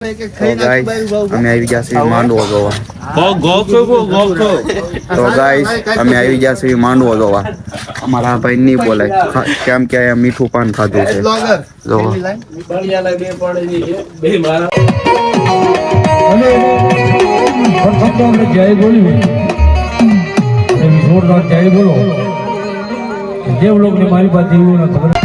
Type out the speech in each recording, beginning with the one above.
અમે આવી ગયા છીએ માંડવો જોવા તો ગાઈસ અમે આવી ગયા છીએ માંડવો જોવા અમારા ભાઈ નહીં બોલાય કેમ કે અહીંયા મીઠું પાન ખાધું છે જોરદાર જય બોલો દેવલોકને મારી પાસે એવું ના ખબર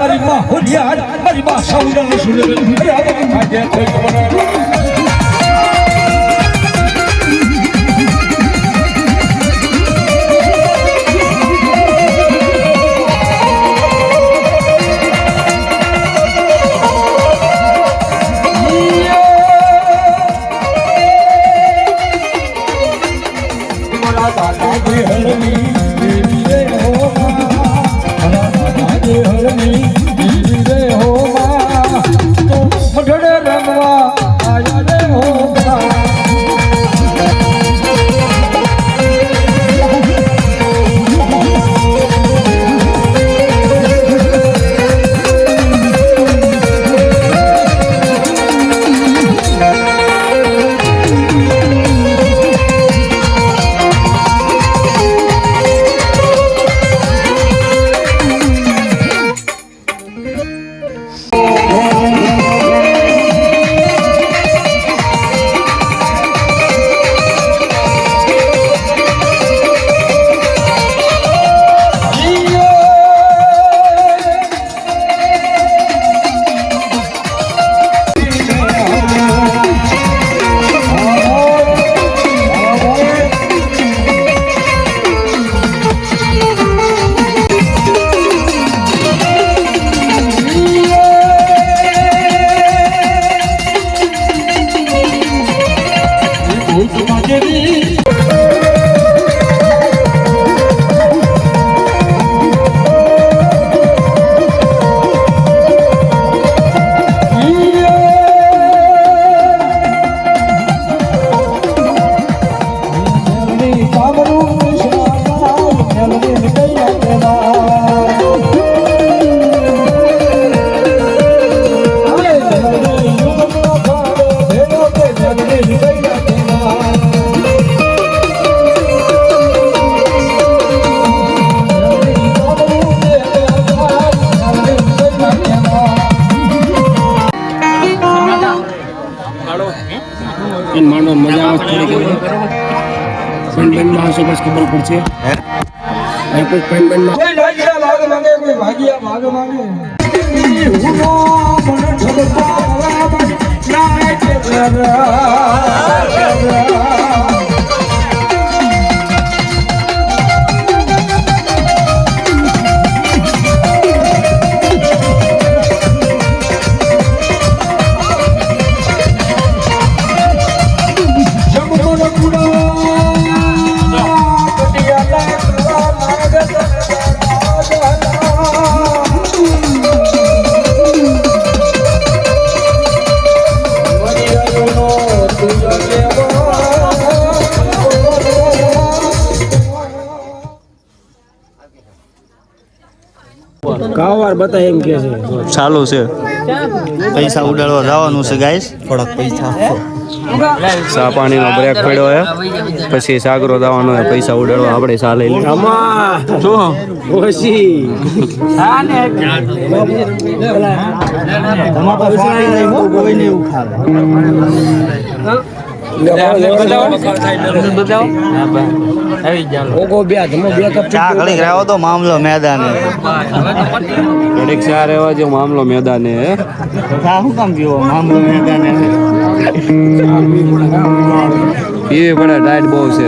મારી માં હુરિયાર મારી માં સૌડા સુરે રે આજે કોઈ ખબર મારા દાદા એમ માંડો મજામાં થોડી ઘણી બેનમાં આવશે બસ ખબર પડશે. અહીં કોઈ ફ્રેન્ડમાં કોઈ ભાગ્યા ભાગ માંગે કોઈ ભાગ્યા ભાગ માંગે. મન ના કે બતા એમ કે છે. ચાલુ છે. પૈસા ઉડાડવા જવાનું છે ગાઈસ થોડાક પૈસા ચા પાણીનો બ્રેક પડ્યો હે. પછી સાગરો દાવાનો હે પૈસા ઉડાડવા આપણે સા લઈ લઈએ અમા જો. ઓશી ઓગો ને તમારા પાસે ઘડીક રહ્યો તો મામલો મેદાને. ઘડીક ચા રહેવા જેવો મામલો મેદાને શું કામ પીવો? મામલો મેદાને. પીવી પડે બહુ છે.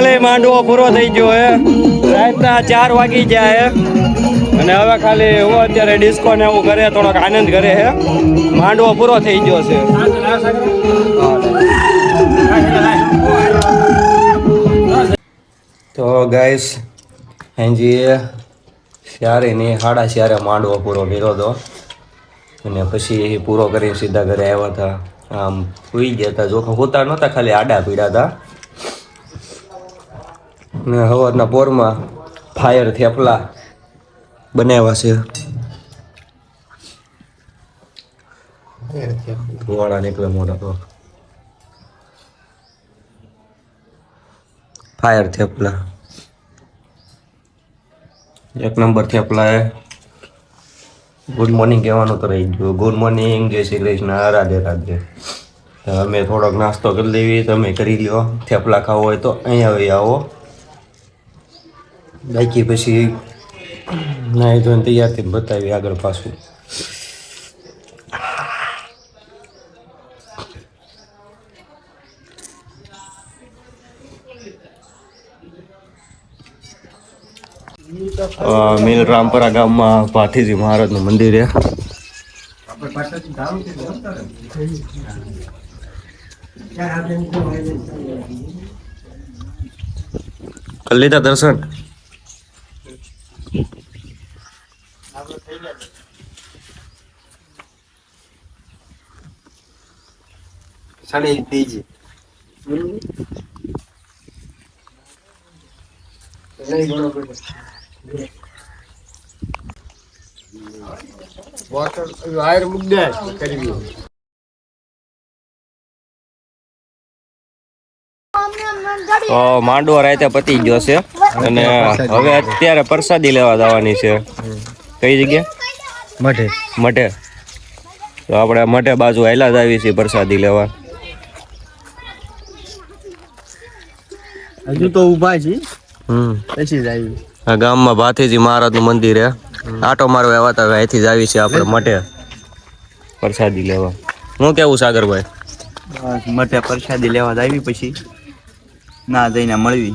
ફાઇનલી માંડવો પૂરો થઈ ગયો હે. રાતના ચાર વાગી ગયા હે. અને હવે ખાલી હું અત્યારે ડિસ્કો ને એવું કરે થોડોક આનંદ કરે હે. માંડવો પૂરો થઈ ગયો છે. તો ગાઈસ હાંજી ત્યારે નહીં સાડા ચારે માંડવો પૂરો કર્યો હતો. અને પછી પૂરો કરીને સીધા ઘરે આવ્યા હતા. આમ સુઈ ગયા હતા. જોખમ હોતા નહોતા, ખાલી આડા પીડા હતા. ને હવારના પોરમાં ફાયર થેપલા બનાવ્યા છે. ધુવાળા નીકળે મોટા તો ફાયર થેપલા. એક નંબર થેપલા એ. ગુડ મોર્નિંગ કહેવાનું તો રહી ગયું. ગુડ મોર્નિંગ જય શ્રી કૃષ્ણ રાધે રાધે. અમે થોડોક નાસ્તો કરી લેવી તમે કરી લ્યો. થેપલા ખાવો હોય તો અહીંયા આવી આવો. બાકી પછી નાહી ધોઈને તૈયાર થઈને બતાવી આગળ પાછું. મેલ મિલ રામપરા ગામમાં પાઠીજી મહારાજનું મંદિર છે. લીધા દર્શન. સાડી બીજી વાયર મુદ્દે કરવી તો માંડવો રાતે પતી ગયો છે. અને હવે અત્યારે પ્રસાદી લેવા જવાની છે. કઈ જગ્યા મઢે. મઢે. તો આપણે મઢે બાજુ હાલ્યા જ આવી છીએ પ્રસાદી લેવા. હજુ તો ઊભા છે હમ. પછી જ આવી. આ ગામમાં ભાથીજી મહારાજનું મંદિર હે. આટો મારવા આવ્યા હતા અહીંથી જ આવી છે આપણે મટે પ્રસાદી લેવા. હું કેવું સાગરભાઈ? બસ મઢે પ્રસાદી લેવા જ આવી પછી. ના જઈને મળવી.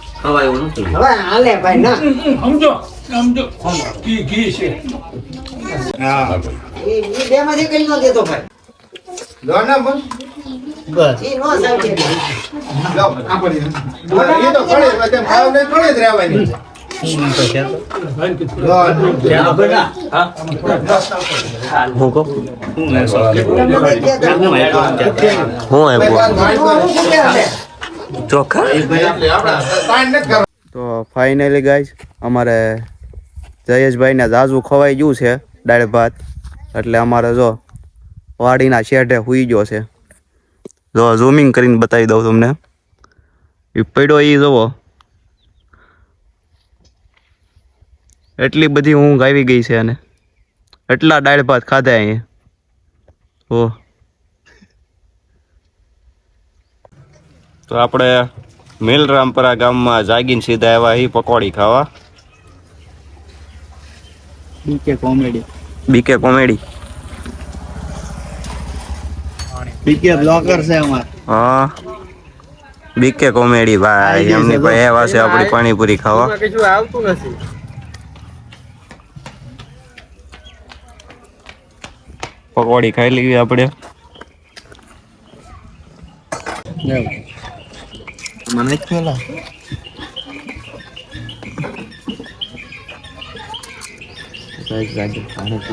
સમજો સમજો. કી કી છે. હા. એ બે માં જે કઈ ન દેતો ભાઈ. લો હું? કહું? હું આવ્યો? ચોખા? તો ફાઇનલી ગાઈઝ અમારે જયેશભાઈને ઝાઝું ખવાઈ ગયું છે દાળ ભાત. એટલે અમારે જો વાડીના શેઢે હુઈ ગયો છે. જો ઝૂમિંગ કરીને બતાવી દઉં તમને. એ પડ્યો એ જુઓ એટલી બધી ઊંઘ આવી ગઈ છે અને. એટલા દાળ ભાત ખાધા અહીંયા. ઓ તો આપણે મેલરામપરા ગામમાં જાગીને સીધા આવ્યા હી પકોડી ખાવા. BK comedy. BK comedy. BK blocker છે અમાર. હા. બીકે કોમેડી ભાઈ. એમની ભાઈ આવ્યા છે આપણી પાણીપુરી ખાવા. કશું આવતું નથી. પકોડી ખાઈ લેવી આપણે Maneknya lah. saya I just found it.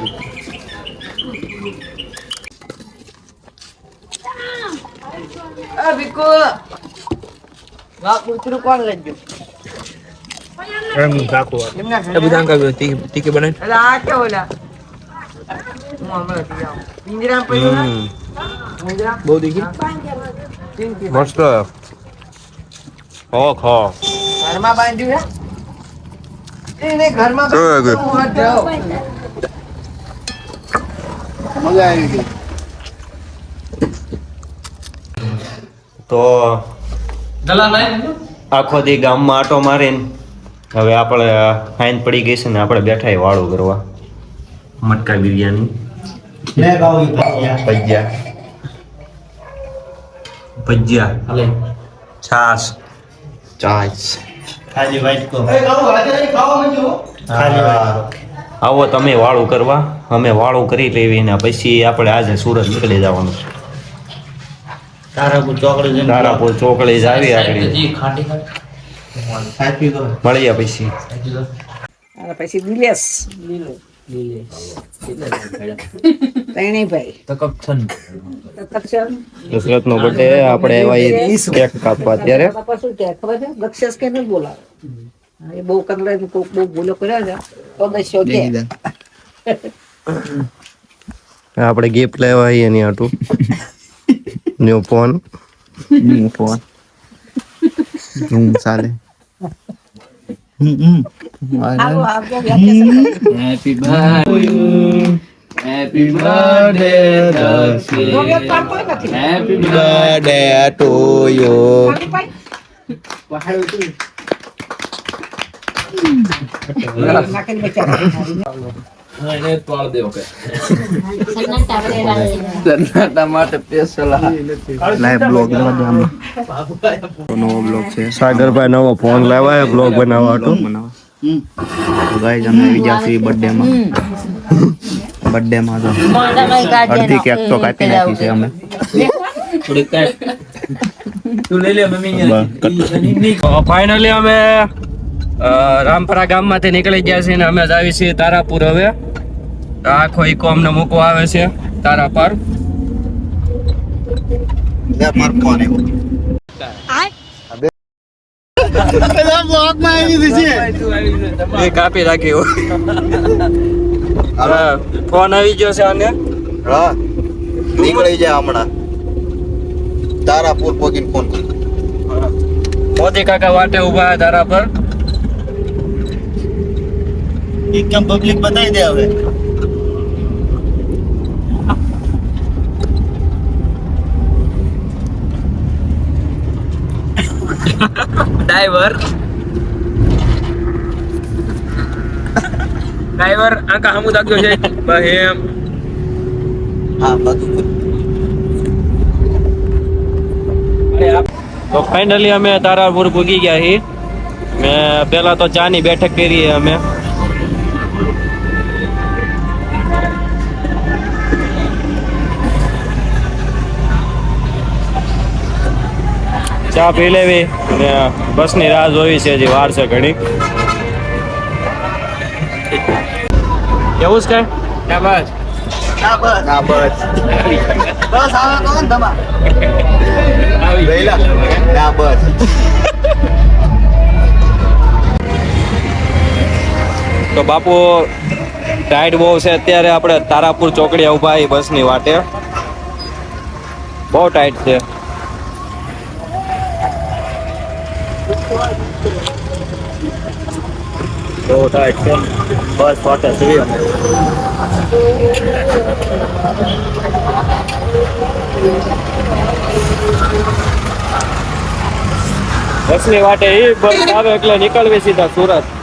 Ah, Biko. Gak kutu kuan lagi. Kamu tak kuat. Tapi jangan kau tiga tiga badan. Ada kau lah? Pinjaman pinjaman. Pinjaman. Bau dikit. Mustahil. ખો ઘરમાં બાંધ્યું હે? એને ઘરમાં. મજા આવી ગઈ. તો આખો દી ગામમાં આટો મારીને હવે આપણે ફાઇન પડી ગઈ છે ને આપણે બેઠા વાળું કરવા. મટકા બિરયાની. ભજીયા. ભજીયા. છાસ આવો તમે વાળું કરવા અમે વાળું કરી લેવી ને પછી આપણે આજે સુરત નીકળી જવાનું. છે તારાપુર ચોકડી જ આવી આગળ. મળીએ પછી. પછી દિલેશ ત્રણેયભાઈ તકક્ષણ. દશરથ નો બર્થડે આપણે એવા કેક કાપવા અત્યારે. બાપા શું કહે? ખબર છે? દક્ષેશ કે નથી બોલાવે? એ બહુ કંગલા કોક બહુ ભૂલો કર્યો છે. તો દસ્યો કે. આપણે ગિફ્ટ લેવા આવીએ એની આટું ન્યુ ફોન ફોન હમ ચાલે આવો, નો નથી. બર્થડે ટુ યુ નાખીને બેચારા. લાઈવ બ્લોગ નવો બ્લોગ છે સાગરભાઈ નવો ફોન લેવાય બ્લોગ બનાવવા હાટું તો ગાઈઝ અમે આવી ગયા છીએ બર્થડે માં બર્થડે માં તો. અડધી કેક તો કાપી નાખી છે અમે. ફાઇનલી અમે રામપરા ગામમાંથી નીકળી ગયા છીએ અને અમે જ આવી છીએ તારાપુર હવે. આખો ઈકો અમને મૂકવા આવે છે તારા પર. કાપી રાખ્યું હા, ફોન આવી ગયો છે આને. હા નીકળી જાય હમણાં. તારાપુર પોગીને ફોન મોદી કાકા વાટે ઊભા હે તારા પર. એકદમ પબ્લિક બતાવી દે હવે. ડ્રાઈવર ડ્રાઈવર આંકા હમુ દાગ્યો છે. બસ એમ. હા બધું તો ફાઇનલી અમે તારાપુર પૂગી ગયા છીએ મેં પેલા તો ચાની બેઠક કરી અમે. ચા પી લેવી અને બસની રાહ જોવી છે હજી વાર છે ઘણી. એવું જ કઈ? બસ ના બસ બસ આવે તો ને તમા ના બસ તો બાપુ ટાઈટ બહુ છે અત્યારે. આપણે તારાપુર ચોકડીએ ઊભા બસની વાટે. બહુ ટાઈટ છે. બહુ થાય છે બસ ફાટે છે બસની વાટે એ બસ આવે એટલે નીકળવી સીધા સુરત.